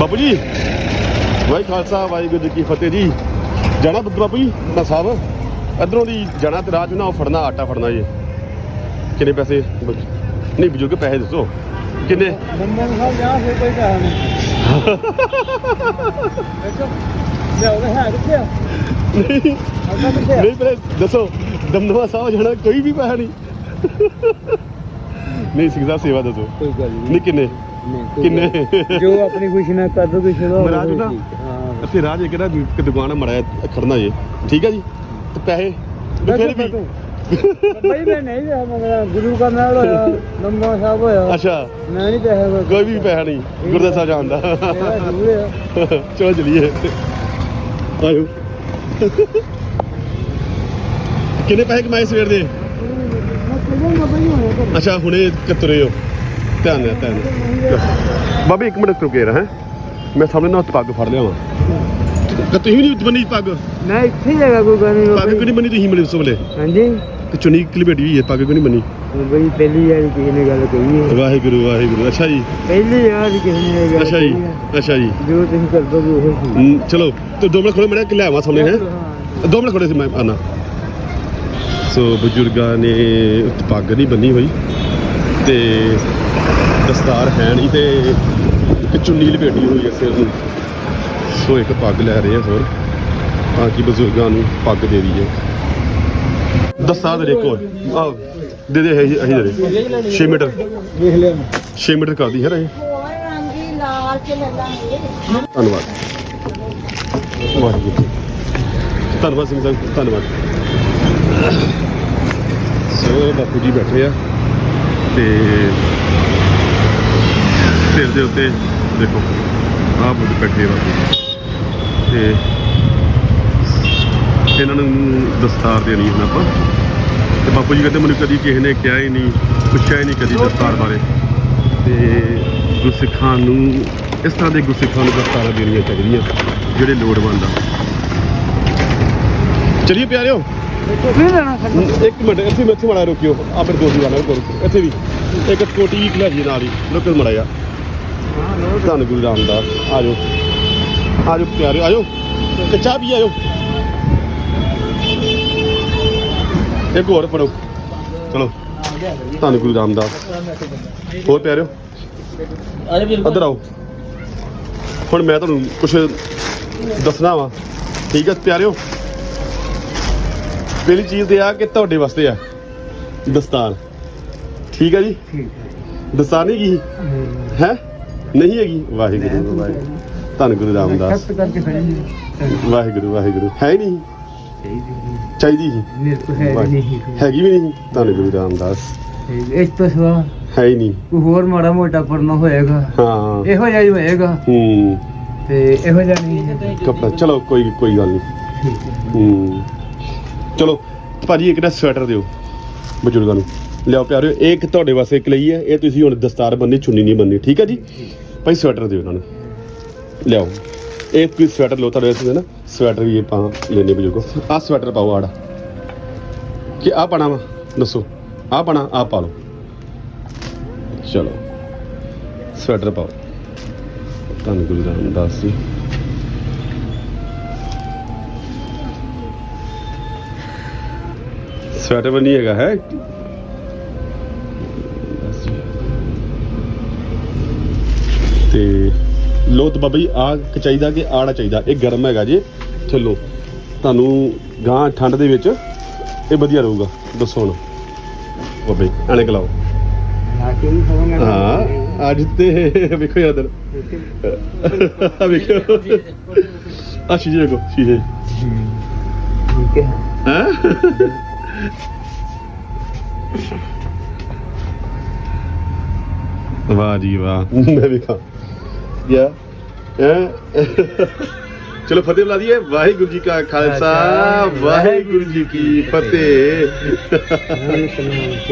ਬਾਪੂ ਜੀ ਵਾਹਿ ਖਾਲਸਾ ਵਾਹਿਗੁਰੂ ਜੀ ਕੀ ਫਤਿਹ ਜੀ। ਜਾਣਾ ਬੁੱਧ ਬਾਪੂ ਜੀ? ਨਾ ਸਾਹਿਬ। ਇਧਰੋਂ ਦੀ ਜਾਣਾ ਤੇ ਰਾਜ ਨਾ ਫੜਨਾ ਆਟਾ ਫੜਨਾ ਜੀ। ਕਿੰਨੇ ਪੈਸੇ? ਨਹੀਂ ਬਜ਼ੁਰਗ ਪੈਸੇ ਦੱਸੋ। ਕਿੰਨੇ? ਨੰਬਰ ਸਾਹਿਬ ਜਾਂ ਫਿਰ ਕੋਈ ਕਹਾ ਨਹੀਂ। ਦੇਖੋ ਲਿਆਓ ਹੈ ਕਿੱਥੇ ਨਹੀਂ ਪਹਿਲੇ ਦੱਸੋ ਦਮਦਮਾ ਸਾਹਿਬ ਜਾਣਾ ਕੋਈ ਵੀ ਪੈਸਾ ਨਹੀਂ। ਨਹੀਂ ਸਾਹਿਬ ਸੇਵਾ ਦੱਸੋ। ਕੋਈ ਗੱਲ ਨਹੀਂ ਕਿੰਨੇ? ਕਿੰਨੇ? ਜੋ ਆਪਣੀ ਖੁਸ਼ੀ ਨਾਲ ਕਰ ਦੋ ਕਿਸੇ ਦਾ ਮਹਾਰਾਜ ਨਾ ਹਾਂ। ਅਸੀਂ ਰਾਜ ਇੱਕ ਨਾ ਇੱਕ ਦੁਕਾਨ ਮੜਾਇਆ ਖੜਨਾ ਜੇ। ਠੀਕ ਹੈ ਜੀ? ਤੇ ਪੈਸੇ? ਤੇ ਫਿਰ ਵੀ? ਬਈ ਮੈਂ ਨਹੀਂ ਰਿਹਾ ਮਗਰ ਗੁਰੂ ਦਾ ਮਹਿਲ ਹੋਇਆ ਨੰਬਰ ਸਾਹਿਬ ਹੋਇਆ। ਅੱਛਾ। ਮੈਂ ਨਹੀਂ ਪੈਸੇ ਕੋਈ ਵੀ ਪੈਸਾ ਨਹੀਂ ਗੁਰਦਾ ਸਾਹਿਬ ਜਾਣਦਾ ਮੇਰਾ ਜ਼ਰੂਰ ਆ। ਚਲੋ ਚਲੀਏ। ਆਇਓ। ਕਿੰਨੇ ਪੈਸੇ ਕਮਾਏ ਸਵੇਰ ਦੇ? ਅੱਛਾ ਹੁਣੇ ਕਤਰੇ ਹੋ। ਧਿਆਨ ਨਾਲ ਧਿਆਨ ਨਾਲ ਬਾਬੇ ਇੱਕ ਮਿੰਟ ਰੁਕੇ ਰਹਾ। ਮੈਂ ਸਾਹਮਣੇ ਨਾਲ ਪੱਗ ਫੜ ਲਿਆ ਵਾਂ ਕਿ ਤੁਸੀਂ ਵੀ ਨਹੀਂ ਬੰਨੀ ਪੱਗ? ਮੈਂ ਇੱਥੇ ਹੀ ਹੈਗਾ ਕੋਈ ਗੱਲ ਨਹੀਂ ਪੱਗ ਕਿਉਂ ਨਹੀਂ ਬੰਨੀ ਤੁਸੀਂ ਮੇਰੇ ਉਸ ਵੇਲੇ? ਹਾਂਜੀ। ਕਿ ਚੁੰਨੀ ਕਲਿਬੇਟੀ ਹੋਈ ਹੈ ਪੱਗ ਕਿਉਂ ਨਹੀਂ ਬੰਨੀ ਬਈ ਪਹਿਲੀ ਵਾਰੀ ਕਿਸੇ ਨੇ ਗੱਲ ਕਹੀ ਹੈ। ਵਾਹਿਗੁਰੂ ਵਾਹਿਗੁਰੂ। ਅੱਛਾ ਜੀ। ਪਹਿਲੀ ਵਾਰ ਕਿਸੇ ਨੇ ਇਹ ਗੱਲ ਅੱਛਾ ਜੀ ਕਹੀ ਹੈ। ਅੱਛਾ ਜੀ। ਜੋ ਤੁਸੀਂ ਕਰ ਦੋਗੇ ਉਹ ਹੀ ਹਮ, ਚਲੋ। ਤੇ ਦੋ ਮਿੰਟ ਖੜੋ ਮੈਂ ਕਿ ਲਿਆਵਾਂ ਸਾਹਮਣੇ ਹੈ। ਹਾਂ। ਦੋ ਮਿੰਟ ਖੜੇ ਸੀ ਮੈਂ ਆਨਾ। ਸੋ ਬਜ਼ੁਰਗਾਂ ਨੇ ਉੱਤੇ ਪੱਗ ਨਹੀਂ ਬੰਨੀ ਹੋਈ। ਤੇ ਦਸਤਾਰ ਹੈ ਨਹੀਂ ਤੇ ਇੱਕ ਚੁੰਨੀ ਲਪੇਟੀ ਹੋਈ ਹੈ ਸਿਰ ਨੂੰ। ਸੋ ਇੱਕ ਪੱਗ ਲੈ ਰਹੇ ਆ ਹੋਰ। ਤਾਂ ਕਿ ਬਜ਼ੁਰਗਾਂ ਨੂੰ ਪੱਗ ਦੇ ਦਈਏ। ਦਸਤਾਰ ਦੇ ਕੋਲ ਆਹ, ਦੇ ਦੇ ਅਸੀਂ ਅਸੀਂ ਦੇ ਦੇ। 6 ਮੀਟਰ। ਵੇਖ ਲਿਆ 6 ਮੀਟਰ ਕਰਦੀ ਹੈ ਰਾਏ ਹੋਰ ਧੰਨਵਾਦ। ਵਾਹਿਗੁਰੂ। ਧੰਨਵਾਦ ਸਿੰਘ ਸਾਹਿਬ, ਧੰਨਵਾਦ। ਸੋ ਬਾਪੂ ਜੀ ਬੈਠੇ ਆ ਤੇ ਸਿਰ ਦੇ ਉੱਤੇ ਦੇਖੋ, ਆਹ ਬੁੱਢ ਬੈਠੇ ਆ। ਤੇ ਇਹਨਾਂ ਨੂੰ ਦਸਤਾਰ ਦੇਣੀ ਹੁਣ ਆਪਾਂ। ਤੇ ਬਾਪੂ ਜੀ ਕਹਿੰਦੇ ਮੈਨੂੰ ਕਦੀ ਕਿਸੇ ਨੇ ਕਿਹਾ ਹੀ ਨਹੀਂ, ਪੁੱਛਿਆ ਹੀ ਨਹੀਂ ਕਦੀ ਦਸਤਾਰ ਬਾਰੇ। ਤੇ ਗੁਰਸਿੱਖਾਂ ਨੂੰ ਇਸ ਤਰ੍ਹਾਂ ਦੇ ਗੁਰਸਿੱਖਾਂ ਨੂੰ ਦਸਤਾਰਾਂ ਦੇਣੀਆਂ ਚਾਹੀਦੀਆਂ, ਜਿਹੜੇ ਲੋੜਵੰਦ ਆ। ਚਲਿਏ ਪਿਆਰਿਓ। ਨਹੀਂ ਇੱਕ ਮਿੰਟ, ਇੱਥੇ ਮੈਥੇ ਮੜਾ ਰੁਕਿਓ। ਆ ਫਿਰ ਵਾਲਾ ਕੋਲ ਇੱਥੇ ਵੀ ਇੱਕ ਕੋਟੀ ਵੀ ਖਿਲਾ ਜੀ ਨਾਲ ਹੀ। ਲੋਕਲ ਮੜਾਇਆ ਹਾਂ ਧੰਨ ਗੁਰੂ ਰਾਮਦਾਸ ਆ ਜਾਓ ਆ ਜਾਓ ਪਿਆਰਿਓ ਆ ਜਾਓ ਤੇ ਚਾਹ ਵੀ ਆਇਓ ਇੱਕ ਹੋਰ ਪੜੋ ਚਲੋ। ਧੰਨ ਗੁਰੂ ਰਾਮਦਾਸ। ਹੋਰ ਪਿਆਰਿਓ। ਇੱਧਰ ਆਓ। ਹੁਣ ਮੈਂ ਤੁਹਾਨੂੰ ਕੁਝ ਦੱਸਣਾ ਵਾ। ਠੀਕ ਹੈ ਪਿਆਰਿਓ? ਪਹਿਲੀ ਚੀਜ਼ ਤੇ ਆ ਕਿ ਤੁਹਾਡੇ ਵਾਸਤੇ ਆ। ਦਸਤਾਰ ਠੀਕ ਹੈ ਜੀ? ਦਸਤਾਰ ਨਹੀਂ ਕੀ? ਹੈ? ਨਹੀਂ ਹੈਗੀ? ਵਾਹਿਗੁਰੂ ਵਾਹਿਗੁਰੂ। ਧੰਨ ਗੁਰੂ ਰਾਮਦਾਸ। ਕਰਕੇ ਵਾਹਿਗੁਰੂ ਵਾਹਿਗੁਰੂ। ਹੈ ਹੀ ਨਹੀਂ। ਚਾਹੀਦੀ ਸੀ ਮੇਰੇ ਕੋ ਹੈ ਵਾਹਿ- ਨਹੀਂ। ਹੈਗੀ ਵੀ ਨਹੀਂ। ਧੰਨ ਗੁਰੂ ਰਾਮਦਾਸ। ਇਸ ਤੋਂ ਸਿਵਾ ਹੈ ਹੀ ਨਹੀਂ। ਕੋਈ ਹੋਰ ਮਾੜਾ ਮੋਟਾ ਪਰਨਾ ਹੋਏਗਾ। ਹਾਂ। ਇਹੋ ਜਿਹਾ ਹੀ ਹੋਏਗਾ। ਹੂੰ। ਤੇ ਇਹੋ ਜਿਹਾ ਨਹੀਂ ਕਪੜਾ ਚਲੋ ਕੋਈ ਕੋਈ ਗੱਲ ਨਹੀਂ। ਹੈ। ਹੂੰ। ਚਲੋ ਭਾਜੀ ਇੱਕ ਨਾ ਸਵੈਟਰ ਦਿਓ ਬਜ਼ੁਰਗਾਂ ਨੂੰ। ਲਿਆਓ ਪਿਆਰਿਓ ਇਹ ਇੱਕ ਤੁਹਾਡੇ ਵਾਸਤੇ ਇੱਕ ਲਈ ਹੈ। ਇਹ ਤੁਸੀਂ ਹੁਣ ਦਸਤਾਰ ਬੰਨੀ ਚੁੰਨੀ ਨਹੀਂ ਬੰਨੀ ਠੀਕ ਹੈ ਜੀ? ਭਾਈ ਸਵੈਟਰ ਦਿਓ ਇਹਨਾਂ ਨੂੰ। ਲਿਆਓ। ਇਹ ਕੋਈ ਸਵੈਟਰ ਲਓ, ਤੁਹਾਡੇ ਵਾਸਤੇ ਨਾ ਸਵੈਟਰ ਵੀ ਆਪਾਂ ਲੈਣੇ ਬਜ਼ੁਰਗੋ। ਆਹ ਸਵੈਟਰ ਪਾਓ ਆੜਾ ਕਿ ਆਹ ਪਾਣਾ ਵਾ, ਦੱਸੋ। ਆਹ ਪਾਣਾ, ਆਹ ਪਾ ਲਓ। ਚਲੋ। ਸਵੈਟਰ ਪਾਓ। ਧੰਨ ਗੁਰੂ ਰਾਮਦਾਸ ਜੀ ਸਵੈਟਰ ਵੀ ਨਹੀਂ ਹੈਗਾ, ਹੈ? ਤੇ ਲੋਤ ਬਾਬਾ ਜੀ ਆ ਚਾਹੀਦਾ ਕਿ ਆੜਾ ਚਾਹੀਦਾ। ਇਹ ਗਰਮ ਹੈਗਾ ਜੀ। ਚਲੋ ਤੁਹਾਨੂੰ ਗਾਂ ਠੰਡ ਦੇ ਵਿੱਚ ਇਹ ਵਧੀਆ ਰਹੂਗਾ। ਦੱਸੋ ਹੁਣ। ਬਾਬਾ ਜੀ ਐਨਕ ਲਾਓ ਨਾ ਕਿ ਨਹੀਂ ਖਵਾਂਗਾ ਹਾਂ ਅੱਜ ਤੇ ਵੇਖੋ ਯਾਰ। ਆਹ ਵੇਖੋ। ਆ ਸ਼ੀਸ਼ੇ ਵੇਖੋ ਸ਼ੀਸ਼ੇ। ਠੀਕ ਹੈ। ਹੈ? ਵਾਹ ਜੀ ਵਾਹ। ਮੈਂ ਵੀ ਖਾ। ਯਾ ਹੈਂ? ਚਲੋ ਫਤਿਹ ਬੁਲਾ ਦਈਏ। ਵਾਹਿਗੁਰੂ ਜੀ ਕਾ ਖਾਲਸਾ ਵਾਹਿਗੁਰੂ ਜੀ ਕੀ ਫਤਿਹ।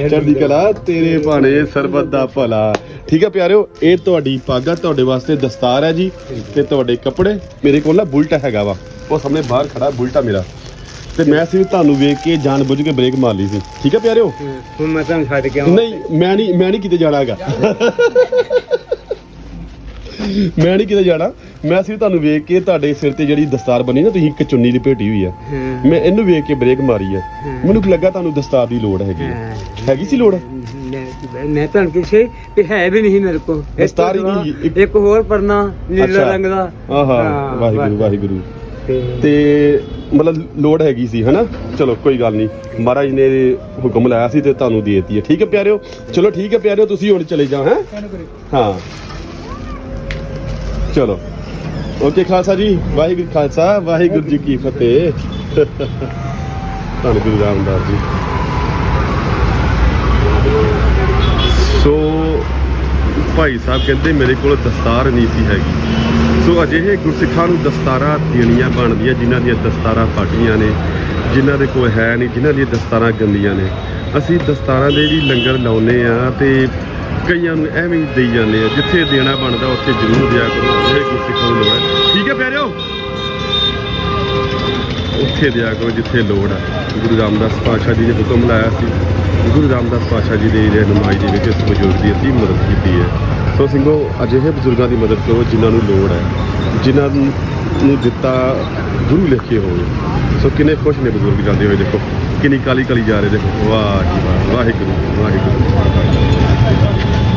ਚੜ੍ਹਦੀ ਕਲਾ ਤੇਰੇ ਬਾਣੇ ਸਰਬੱਤ ਦਾ ਭਲਾ। ਠੀਕ ਹੈ ਪਿਆਰਿਓ ਇਹ ਤੁਹਾਡੀ ਪੱਗ ਆ ਤੁਹਾਡੇ ਵਾਸਤੇ ਦਸਤਾਰ ਹੈ ਜੀ ਤੇ ਤੁਹਾਡੇ ਕੱਪੜੇ। ਮੇਰੇ ਕੋਲ ਨਾ ਬੁਲਟ ਹੈਗਾ ਵਾ। ਉਹ ਸਾਹਮਣੇ ਬਾਹਰ ਖੜਾ ਬੁਲਟ ਮੇਰਾ। ਤੇ ਮੈਂ ਸੀ ਤੁਹਾਨੂੰ ਵੇਖ ਕੇ ਜਾਣ ਬੁੱਝ ਕੇ ਬ੍ਰੇਕ ਮਾਰ ਲਈ ਸੀ। ਠੀਕ ਹੈ ਪਿਆਰਿਓ? ਹੁਣ ਮੈਂ ਤੁਹਾਨੂੰ ਛੱਡ ਕੇ ਆਵਾਂ ਨਹੀਂ ਮੈਂ ਨਹੀਂ ਮੈਂ ਨਹੀਂ ਕਿਤੇ ਜਾਣਾ ਹੈਗਾ। ਮੈਂ ਨਹੀਂ ਕਿਤੇ ਜਾਣਾ। ਮੈਂ ਸਿਰਫ ਤੁਹਾਨੂੰ ਵੇਖ ਕੇ ਤੁਹਾਡੇ ਸਿਰ ਤੇ ਜਿਹੜੀ ਦਸਤਾਰ ਬਣੀ ਨਾ ਤੁਸੀਂ ਇੱਕ ਚੁੰਨੀ ਲਪੇਟੀ ਹੋਈ ਆ। ਮੈਂ ਇਹਨੂੰ ਵੇਖ ਕੇ ਬ੍ਰੇਕ ਮਾਰੀ ਆ। ਮੈਨੂੰ ਲੱਗਾ ਤੁਹਾਨੂੰ ਦਸਤਾਰ ਦੀ ਲੋੜ ਹੈਗੀ ਆ। ਹੈਗੀ ਸੀ ਲੋੜ? ਮੈਂ ਤੁਹਾਨੂੰ ਕਿਸੇ ਵੀ ਹੈ ਵੀ ਨਹੀਂ ਮੇਰੇ ਕੋਲ। ਤੋਂ ਦਸਤਾਰ ਹੀ ਨਹੀਂ, ਇੱਕ- ਹੋਰ ਪਰਨਾ ਨੀਲਾ। ਰੰਗ ਦਾ। ਆਹਾ ਵਾਹਿਗੁਰੂ। ਵਾਹਿਗੁਰੂ। ਤੇ ਤੇ ਮਤਲਬ ਲੋੜ ਹੈਗੀ ਸੀ, ਹਨਾ? ਚਲੋ, ਕੋਈ ਗੱਲ ਨਹੀਂ। ਮਹਾਰਾਜ ਨੇ ਹੁਕਮ ਲਾਇਆ ਸੀ ਤੇ ਤੁਹਾਨੂੰ ਦੇ ਦਿੱਤੀ ਹੈ। ਠੀਕ ਹੈ ਪਿਆਰਿਓ? ਚਲੋ ਠੀਕ ਹੈ ਪਿਆਰਿਓ, ਤੁਸੀਂ ਹੁਣ ਚਲੇ ਜਾਓ, ਹੈ? ਹਾਂ। ਚਲੋ। ਓਕੇ ਖਾਲਸਾ ਜੀ, ਵਾਹਿਗੁਰੂ ਖਾਲਸਾ, ਵਾਹਿਗੁਰੂ ਜੀ ਕੀ ਫਤਿਹ। ਧੰਨ ਗੁਰੂ ਰਾਮਦਾਸ ਜੀ। ਸੋ, ਭਾਈ ਸਾਹਿਬ ਕਹਿੰਦੇ ਮੇਰੇ ਕੋਲ ਦਸਤਾਰ ਨਹੀਂ ਸੀ ਹੈਗੀ। ਸੋ ਅਜਿਹੇ ਗੁਰਸਿੱਖਾਂ ਨੂੰ ਦਸਤਾਰਾਂ ਦੇਣੀਆਂ ਬਣਦੀਆਂ, ਜਿਨ੍ਹਾਂ ਦੀਆਂ ਦਸਤਾਰਾਂ ਫਾਟੀਆਂ ਨੇ, ਜਿਨ੍ਹਾਂ ਦੇ ਕੋਲ ਹੈ ਨਹੀਂ, ਜਿਨ੍ਹਾਂ ਦੀਆਂ ਦਸਤਾਰਾਂ ਗੰਦੀਆਂ ਨੇ। ਅਸੀਂ ਦਸਤਾਰਾਂ ਦੇ ਵੀ ਲੰਗਰ ਲਾਉਨੇ ਆ ਤੇ ਕਈਆਂ ਨੂੰ ਐਵੇਂ ਹੀ ਦੇਈ ਜਾਂਦੇ ਆ ਜਿੱਥੇ ਦੇਣਾ ਬਣਦਾ ਉੱਥੇ ਜ਼ਰੂਰ ਦਿਆ ਕਰੋ, ਅਜਿਹੇ ਗੁਰਸਿੱਖਾਂ ਨੂੰ ਲੋੜ ਹੈ। ਠੀਕ ਹੈ ਪਿਆਰਿਓ? ਉੱਥੇ ਦਿਆ ਕਰੋ ਜਿੱਥੇ ਲੋੜ ਹੈ। ਗੁਰੂ ਰਾਮਦਾਸ ਪਾਤਸ਼ਾਹ ਜੀ ਨੇ ਹੁਕਮ ਲਾਇਆ ਸੀ। ਗੁਰੂ ਰਾਮਦਾਸ ਪਾਤਸ਼ਾਹ ਜੀ ਦੇ ਰਹਿਨੁਮਾਈ ਦੇ ਵਿੱਚ ਇਸ ਬਜ਼ੁਰਗ ਦੀ ਅਸੀਂ ਮਦਦ ਕੀਤੀ ਹੈ। ਸੋ ਸਿੰਘੋ, ਅਜਿਹੇ ਬਜ਼ੁਰਗਾਂ ਦੀ ਮਦਦ ਕਰੋ ਜਿਨ੍ਹਾਂ ਨੂੰ ਲੋੜ ਹੈ, ਜਿਨ੍ਹਾਂ ਨੂੰ ਦਿੱਤਾ ਗੁਰੂ ਲਿਖੇ ਹੋਵੇ। ਸੋ ਕਿੰਨੇ ਖੁਸ਼ ਨੇ ਬਜ਼ੁਰਗ ਜਾਂਦੇ ਹੋਏ, ਦੇਖੋ, ਕਿੰਨੀ ਕਾਲੀ ਕਾਲੀ ਜਾ ਰਹੇ ਦੇਖੋ ਵਾਹ ਜੀ ਵਾਹ, ਵਾਹਿਗੁਰੂ ਵਾਹਿਗੁਰੂ।